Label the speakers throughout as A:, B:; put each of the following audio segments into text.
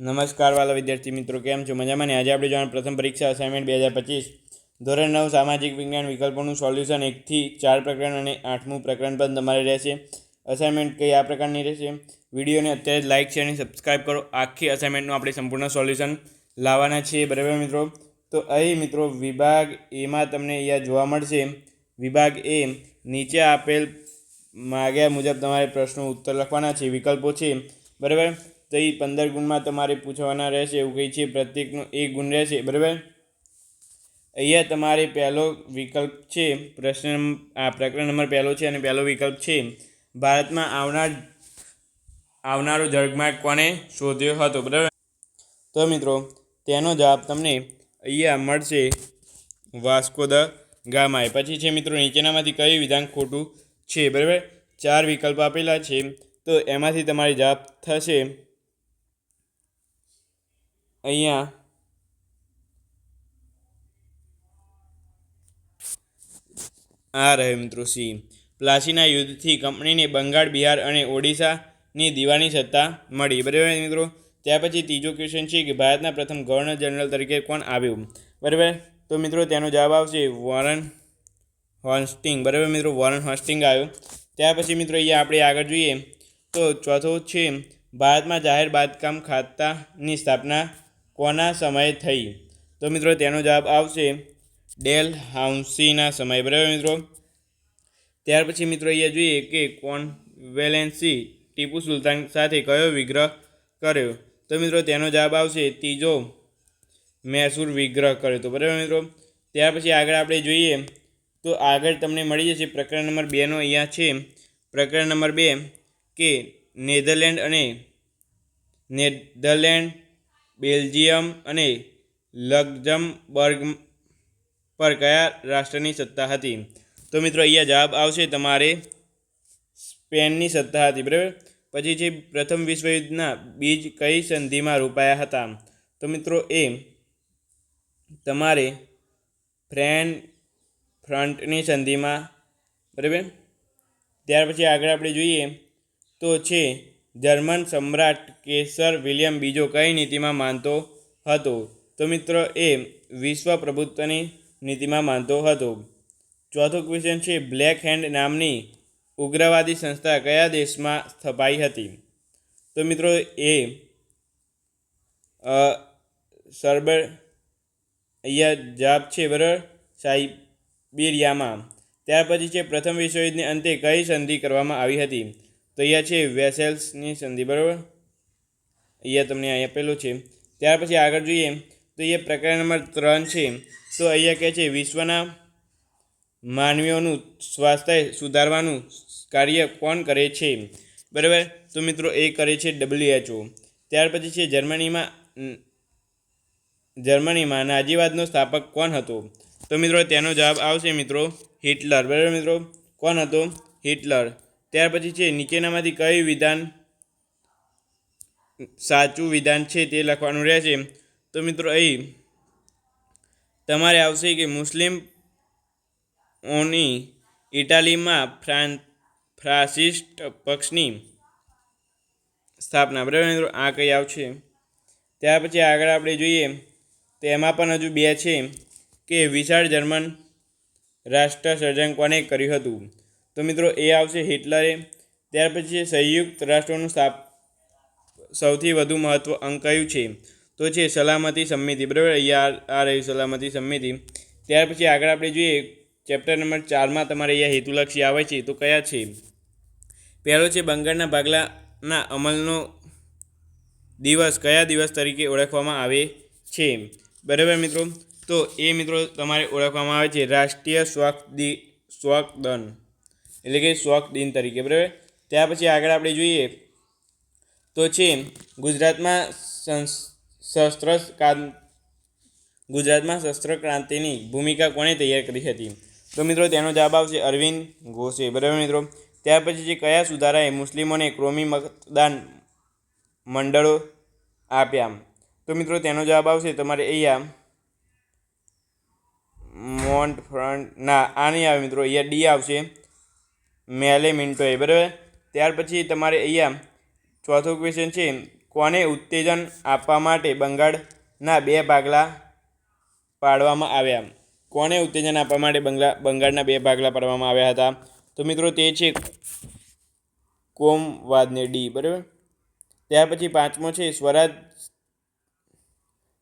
A: નમસ્કાર વાલા વિદ્યાર્થી મિત્રો, કેમ છો? મજામાં ને? આજે આપણે જોવાનું પ્રથમ પરીક્ષા અસાઇનમેન્ટ બે હજાર પચીસ. ધોરણ નવ, સામાજિક વિજ્ઞાન વિકલ્પોનું સોલ્યુશન એકથી ચાર પ્રકરણ અને આઠમું પ્રકરણ પણ તમારે રહેશે. અસાઇનમેન્ટ કઈ આ પ્રકારની રહેશે? વિડીયોને અત્યારે જ લાઇક છે અને સબસ્ક્રાઇબ કરો. આખી અસાઇનમેન્ટનું આપણે સંપૂર્ણ સોલ્યુશન લાવવાના છીએ, બરાબર મિત્રો? તો અહીં મિત્રો, વિભાગ એમાં તમને અહીંયા જોવા મળશે. વિભાગ એ નીચે આપેલ માગ્યા મુજબ તમારે પ્રશ્નો ઉત્તર લખવાના છે, વિકલ્પો છે, બરાબર? તો એ પંદર ગુણમાં તમારે પૂછવાના રહેશે, એવું કંઈ છે પ્રત્યેકનો એક ગુણ રહેશે, બરાબર? અહીંયા તમારે પહેલો વિકલ્પ છે, પ્રશ્ન આ પ્રકરણ નંબર પહેલો છે અને પહેલો વિકલ્પ છે, ભારતમાં આવનાર, આવનારો જળમાર્ગ કોને શોધ્યો હતો, બરાબર? તો મિત્રો, તેનો જવાબ તમને અહીંયા મળશે વાસ્કો દ ગામાએ પછી છે મિત્રો, નીચેનામાંથી કયું વિધાન ખોટું છે, બરાબર? ચાર વિકલ્પ આપેલા છે, તો એમાંથી તમારી જવાબ થશે અહીંયા. આ રહે મિત્રો સી પ્લાસીના યુદ્ધથી કંપનીને બંગાળ, બિહાર અને ઓડિશાની દીવાની સત્તા મળી. બરાબર મિત્રો? ત્યાર પછી ત્રીજો ક્વેશ્ચન છે કે ભારતના પ્રથમ ગવર્નર જનરલ તરીકે કોણ આવ્યું? બરાબર? તો મિત્રો તેનો જવાબ આવશે વોરન હોસ્ટિંગ. બરાબર મિત્રો? વોરન હોસ્ટિંગ આવ્યો. ત્યાર પછી મિત્રો અહીંયા આપણે આગળ જોઈએ. તો ચોથો છે, ભારતમાં જાહેર બાંધકામ ખાતાની સ્થાપના કોના સમયે થઈ? તો મિત્રો તેનો જવાબ આવશે ડેલ હાઉસીના સમય. બરાબર મિત્રો? ત્યાર પછી મિત્રો અહીંયા જોઈએ કે કોન્વેલેન્સી ટીપુ સુલતાન સાથે કયો વિગ્રહ કર્યો? તો મિત્રો તેનો જવાબ આવશે ત્રીજો મૈસૂર વિગ્રહ કર્યો તો બરાબર મિત્રો? ત્યાર પછી આગળ આપણે જોઈએ તો આગળ તમને મળી જશે પ્રકરણ નંબર બેનો અહીંયા છે. પ્રકરણ નંબર બે કે નેધરલેન્ડ અને નેધરલેન્ડ બેલ્જિયમ અને લગ્ઝમબર્ગ પર કયા રાષ્ટ્રની સત્તા હતી? તો મિત્રો, અહીંયા જવાબ આવશે તમારે સ્પેનની સત્તા હતી, બરાબર? પછી જે પ્રથમ વિશ્વયુદ્ધના બીજ કઈ સંધિમાં રોપાયા હતા? તો મિત્રો, એ તમારે ફ્રેન્ડ ફ્રન્ટની સંધિમાં, બરાબર? ત્યાર પછી આગળ આપણે જોઈએ તો છે જર્મન સમ્રાટ કેસર વિલિયમ બીજો કઈ નીતિમાં માનતો હતો? તો મિત્રો, એ વિશ્વ પ્રભુત્વની નીતિમાં માનતો હતો. ચોથો ક્વેશ્ચન છે, બ્લેક હેન્ડ નામની ઉગ્રવાદી સંસ્થા કયા દેશમાં સ્થપાઈ હતી? તો મિત્રો, એ સરબર, અહીંયા જાપ છે બરાબર, સાઇબિરિયામાં. ત્યાર પછી છે, પ્રથમ વિશ્વયુદ્ધને અંતે કઈ સંધિ કરવામાં આવી હતી? તો અહીંયા છે વેસેલ્સની સંધિ, બરાબર? અહીંયા તમને અહીંયા આપેલું છે. ત્યાર પછી આગળ જોઈએ, તો એ પ્રકરણ નંબર ત્રણ છે. તો અહીંયા કહે છે, વિશ્વના માનવીઓનું સ્વાસ્થ્ય સુધારવાનું કાર્ય કોણ કરે છે? બરાબર? તો મિત્રો, એ કરે છે ડબ્લ્યુએચઓ ત્યાર પછી છે, જર્મનીમાં જર્મનીમાં નાજીવાદનો સ્થાપક કોણ હતો? તો મિત્રો, તેનો જવાબ આવશે મિત્રો, હિટલર. બરાબર મિત્રો? કોણ હતો? હિટલર. ત્યાર પછી છે નીચેનામાંથી કયું વિધાન સાચું વિધાન છે તે લખવાનું રહેશે. તો મિત્રો અહીં તમારે આવશે કે મુસ્લિમ ઓની ઇટાલીમાં ફ્રાન ફ્રાસિસ્ટ પક્ષની સ્થાપના. બરાબર મિત્રો? આ કઈ આવશે? ત્યાર પછી આગળ આપણે જોઈએ, તો એમાં પણ હજુ બે છે કે વિશાળ જર્મન રાષ્ટ્ર સર્જન કોને કર્યું હતું? તો મિત્રો, એ આવશે હિટલરે. ત્યાર પછી સંયુક્ત રાષ્ટ્રોનું સ્થાપ, સૌથી વધુ મહત્વ અંક કયું છે? તો છે સલામતી સમિતિ, બરાબર? અહીંયા આ રહ્યું સલામતી સમિતિ. ત્યાર પછી આગળ આપણે જોઈએ, ચેપ્ટર નંબર ચારમાં તમારે અહીંયા હેતુલક્ષી આવે છે, તો કયા છે? પહેલો છે બંગાળના ભાગલાના અમલનો દિવસ, કયા દિવસ તરીકે ઓળખવામાં આવે છે? બરાબર મિત્રો? તો એ મિત્રો તમારે ઓળખવામાં આવે છે રાષ્ટ્રીય સ્વાક દિ દન એટલે કે શોખ દિન તરીકે, બરાબર? ત્યાર પછી આગળ આપણે જોઈએ તો છે, ગુજરાતમાં શસ્ત્ર ગુજરાતમાં શસ્ત્ર ક્રાંતિની ભૂમિકા કોણે તૈયાર કરી હતી? તો મિત્રો, તેનો જવાબ આવશે અરવિંદ ઘોષે, બરાબર મિત્રો? ત્યાર પછી જે કયા સુધારાએ મુસ્લિમોને ક્રોમી મતદાન મંડળો આપ્યા? તો મિત્રો, તેનો જવાબ આવશે તમારે અહીંયા મોન્ટ ફ્રન્ટ, ના આ નહીં આવે મિત્રો, અહીંયા ડી આવશે. મેલે મિન્ટોએ બરાબર? ત્યાર પછી તમારે અહીંયા ચોથો ક્વેશ્ચન છે, કોને ઉત્તેજન આપવા માટે બંગાળના બે ભાગલા પાડવામાં આવ્યા? કોને ઉત્તેજન આપવા માટે બંગલા, બંગાળના બે ભાગલા પાડવામાં આવ્યા હતા? તો મિત્રો તે છે કોમવાદને ડી, બરાબર? ત્યાર પછી પાંચમો છે, સ્વરાજ,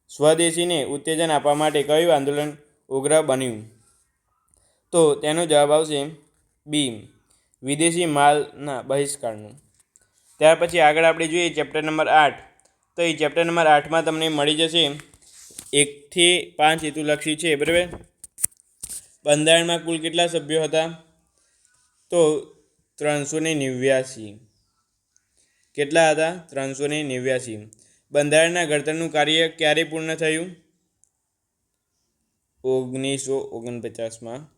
A: સ્વદેશીને ઉત્તેજન આપવા માટે કયું આંદોલન ઉગ્ર બન્યું? તો તેનો જવાબ આવશે બી. વિદેશી માલના બહિષ્કારનું. ત્યાર પછી આગળ આપણે જોઈએ ચેપ્ટર નંબર આઠ. તો એ ચેપ્ટર નંબર આઠમાં તમને મળી જશે એકથી પાંચ હેતુલક્ષી છે, બરાબર? બંધારણમાં કુલ કેટલા સભ્યો હતા? તો ત્રણસો ને નેવ્યાસી. કેટલા હતા? ત્રણસો ને નેવ્યાસી. બંધારણના ઘડતરનું કાર્ય ક્યારે પૂર્ણ થયું? ઓગણીસો ઓગણપચાસમાં.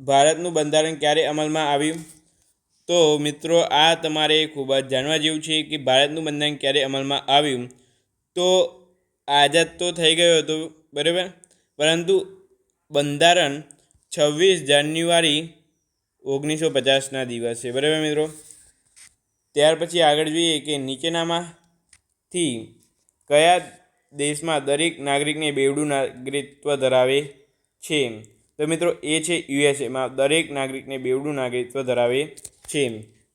A: ભારતનું બંધારણ ક્યારે અમલમાં આવ્યું? તો મિત્રો, આ તમારે ખૂબ જ જાણવા જેવું છે કે ભારતનું બંધારણ ક્યારે અમલમાં આવ્યું? તો આઝાદ તો થઈ ગયો હતો, બરાબર? પરંતુ બંધારણ છવ્વીસ જાન્યુઆરી ઓગણીસો પચાસના દિવસે, બરાબર મિત્રો? ત્યાર પછી આગળ જોઈએ કે નીચેનામાંથી કયા દેશમાં દરેક નાગરિકને બેવડું નાગરિકત્વ ધરાવે છે? તો મિત્રો, એ છે યુએસએમાં દરેક નાગરિકને બેવડું નાગરિકત્વ ધરાવે છે.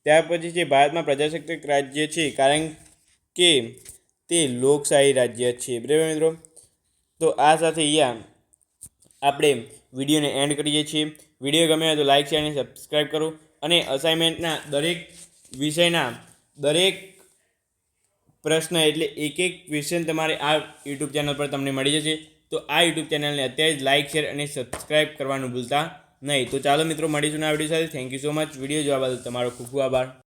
A: ત્યાર પછી છે ભારતમાં પ્રજાસત્તાક રાજ્ય છે, કારણ કે તે લોકશાહી રાજ્ય છે. બરાબર મિત્રો? તો આ સાથે અહીંયા આપણે વિડીયોને એન્ડ કરીએ છીએ. વીડિયો ગમે તો લાઇક શેર અને સબસ્ક્રાઈબ કરો. અને અસાઇનમેન્ટના દરેક વિષયના દરેક પ્રશ્ન એટલે એક એક ક્વેશ્ચન તમારે આ યુટ્યુબ ચેનલ પર તમને મળી જશે. તો આ યુટ્યુબ ચેનલને અત્યારે જ લાઇક શેર અને સબસ્ક્રાઇબ કરવાનું ભૂલતા નહીં. તો ચાલો મિત્રો, મળીશું આ વીડિયો સાથે. Thank you so much video જોવા બદલ તમારો ખૂબ ખૂબ આભાર.